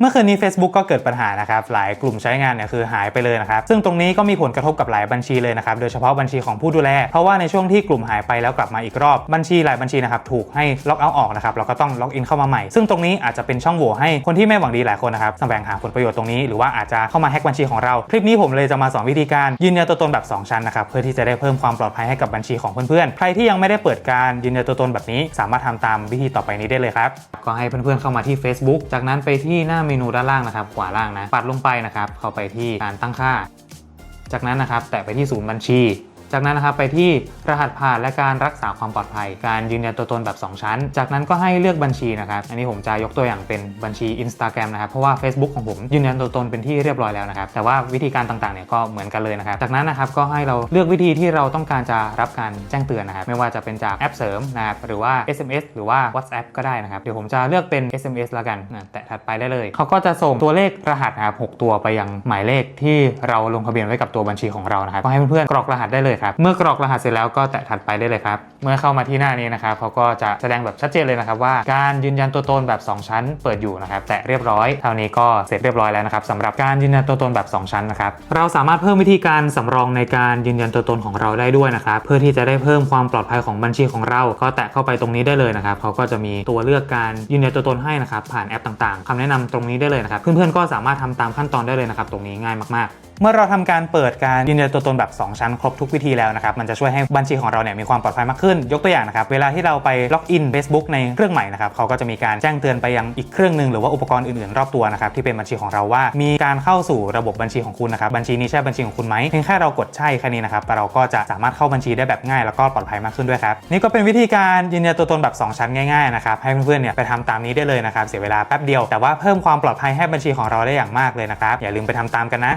เมื่อคืนนี้ Facebook ก็เกิดปัญหานะครับ หลายกลุ่มใช้งานเนี่ยคือหายไปเลยนะครับ ซึ่งตรงนี้ก็มีผลกระทบกับหลายบัญชีเลยนะครับ โดยเฉพาะบัญชีของผู้ดูแล เพราะว่าในช่วงที่กลุ่มหายไปแล้วกลับมาอีกรอบ บัญชีหลายบัญชีนะครับถูกให้ล็อกเอาออกนะครับ แล้วก็ต้องล็อกอินเข้ามาใหม่ ซึ่งตรงนี้อาจจะเป็นช่องโหว่ให้คนที่ไม่หวังดีหลายคนนะครับแสวงหาผลประโยชน์ตรงนี้ หรือว่าอาจจะเข้ามาแฮกบัญชีของเรา คลิปนี้ผมเลยจะมาสอนวิธีการยืนยันตัวตนแบบ 2 ชั้นนะครับ เพื่อที่จะได้เพิ่มความปลอดภัยให้กับบัญชีของเพื่อนๆ ใครที่ยังไม่ได้เปิดการยืนยันตัวตนแบบนี้ สามารถทำตามวิธีต่อไปนี้ได้เลยครับ ก็ให้เพื่อนๆเข้ามาที่ Facebook จากนั้นไปที่หน้าเมนูด้านล่างนะครับ ขวาล่างนะ ปัดลงไปนะครับ เข้าไปที่การตั้งค่า จากนั้นนะครับ แตะไปที่ศูนย์บัญชี จากนั้นนะครับไปที่รหัสผ่านและการรักษาความปลอดภัย การยืนยันตัวตนแบบ 2 ชั้น จากนั้นก็ให้เลือกบัญชีนะครับ อันนี้ผมจะยกตัวอย่างเป็นบัญชี Instagram นะครับ เพราะว่า Facebook ของผมยืนยันตัวตนเป็นที่เรียบร้อยแล้วนะครับ แต่ว่าวิธีการต่างๆ เนี่ยก็เหมือนกันเลยนะครับ จากนั้นนะครับก็ให้เราเลือกวิธีที่เราต้องการจะรับการแจ้งเตือนนะครับ ไม่ว่าจะเป็นจากแอปเสริมนะครับ หรือว่า SMS หรือว่า WhatsApp ก็ได้นะครับ เดี๋ยวผมจะเลือกเป็น SMS ละกันนะแตะถัดไปได้เลย เขาก็จะส่งตัวเลขรหัสนะครับ6ตัวไปยังหมายเลขที่เราลงทะเบียนไว้กับตัวบัญชีของเรานะครับ ก็ให้เพื่อนๆกรอกรหัสได้เลยครับ เมื่อกรอกรหัสเสร็จแล้วก็แตะถัดไปได้เลยครับ เมื่อเข้ามาที่หน้านี้นะครับเขาก็จะแสดงแบบชัดเจนเลยนะครับว่าการยืนยันตัวตนแบบ 2 ชั้น เปิดอยู่นะครับ แตะเรียบร้อยเท่านี้ก็เสร็จเรียบร้อยแล้วนะครับสำหรับการยืนยันตัวตนแบบ 2 ชั้นนะครับ เราสามารถเพิ่มวิธีการสำรองในการยืนยันตัวตนของเราได้ด้วยนะครับ เพื่อที่จะได้เพิ่มความปลอดภัยของบัญชีของเรา ก็แตะเข้าไปตรงนี้ได้เลยนะครับเขาก็จะมีตัวเลือกการยืนยันตัวตนให้นะครับผ่านแอปต่างๆคำแนะนำตรงนี้ได้เลยนะครับ เพื่อนๆก็สามารถทำตามขั้นตอนได้เลยนะครับ ตรงนี้ง่ายมากๆ เมื่อเราทำการเปิดการยืนยันตัวตนแบบ 2 ชั้นครบทุกวิธีแล้วนะครับมันจะช่วยให้บัญชีของเราเนี่ยมีความปลอดภัยมากขึ้น ยกตัวอย่างนะครับเวลาที่เราไปล็อกอิน Facebook ในเครื่องใหม่นะครับเขาก็จะมีการแจ้งเตือนไปยังอีกเครื่องหนึ่งหรือว่าอุปกรณ์อื่นๆรอบตัวนะครับที่เป็นบัญชีของเราว่า มีการเข้าสู่ระบบบัญชีของคุณนะครับบัญชีนี้ใช่บัญชีของคุณไหมเพียงแค่เรากดใช่แค่นี้นะครับเราก็จะสามารถเข้าบัญชีได้แบบง่าย แล้วก็ปลอดภัยมากขึ้นด้วยครับนี่ก็เป็นวิธีการยืนยันตัวตนแบบ 2 ชั้นง่ายๆนะครับให้เพื่อนๆเนี่ยไปทำตามนี้ได้เลยนะครับเสียเวลาแป๊บเดียวแต่ว่าเพิ่มความปลอดภัยให้บัญชีของเราได้อย่างมากเลยนะครับอย่าลืมไปทำตามกันนะ